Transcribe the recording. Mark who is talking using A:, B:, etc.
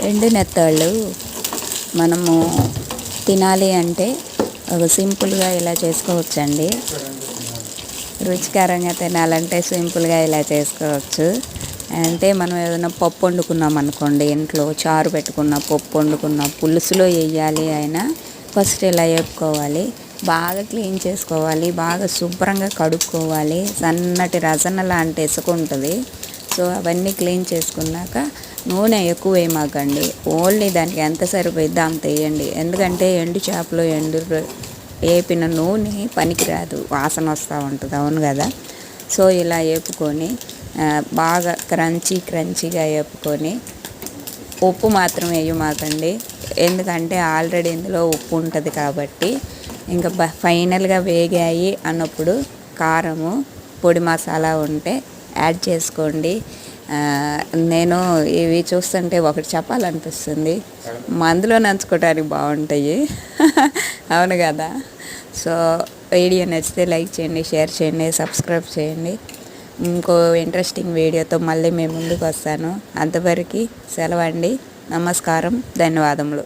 A: ఎండు నెత్తాళ్ళు మనము తినాలి అంటే ఒక సింపుల్గా ఇలా చేసుకోవచ్చండి. రుచికరంగా తినాలంటే సింపుల్గా ఇలా చేసుకోవచ్చు. అంటే మనం ఏదైనా పప్పు వండుకున్నాం అనుకోండి ఇంట్లో చారు పెట్టుకున్న పప్పు వండుకున్న పులుసులో వేయాలి అయినా ఫస్ట్ ఇలా వేపుకోవాలి. బాగా క్లీన్ చేసుకోవాలి బాగా శుభ్రంగా కడుక్కోవాలి. సన్నటి రసన లాంటి ఇసుక ఉంటుంది. సో అవన్నీ క్లీన్ చేసుకున్నాక నూనె ఎక్కువ వేయమాకండి ఓన్లీ దానికి ఎంత సరిపోయిద్దో అంత వేయండి ఎందుకంటే ఎండు చేపలు ఎండు వేపిన నూనె పనికిరాదు. వాసన వస్తూ ఉంటుంది. అవును కదా? సో ఇలా వేపుకొని బాగా క్రంచీ క్రంచీగా వేపుకొని ఉప్పు మాత్రం వేయమాకండి ఎందుకంటే ఆల్రెడీ ఇందులో ఉప్పు ఉంటుంది కాబట్టి ఇంకా బ ఫైనల్గా వేగాయి అన్నప్పుడు కారము పొడి మసాలా ఉంటే యాడ్ చేసుకోండి. నేను ఇవి చూస్తుంటే ఒకటి చెప్పాలనిపిస్తుంది. మందులో నంచుకోవడానికి బాగుంటాయి. అవును కదా? సో వీడియో నచ్చితే లైక్ చేయండి షేర్ చేయండి సబ్స్క్రైబ్ చేయండి. ఇంకో ఇంట్రెస్టింగ్ వీడియోతో మళ్ళీ మేము ముందుకు వస్తాను. అంతవరకు సెలవండి నమస్కారం. ధన్యవాదములు.